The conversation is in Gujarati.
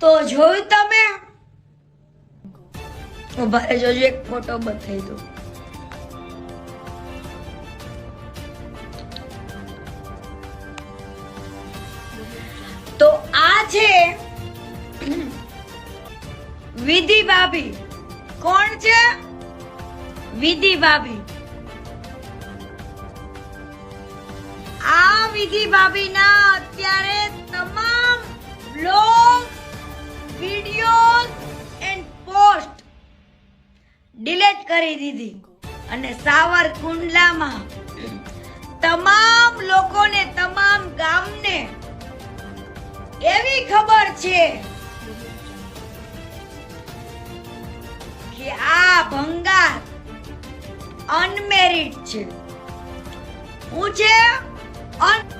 તો જોયું તમે? ઊભા જોજો એક ફોટો બતાવી દો તો આ છે વિધિ ભાભી. કોણ છે? વિધિ ભાભી. વિધિ ભાભીના અત્યારે તમામ blog videos and post delete કરી દીધી. અને સાવરકુંડલામાં તમામ લોકોને, તમામ ગામને એવી ખબર છે કે આ ભંગાર અનમેરિડ છે. હું છે અન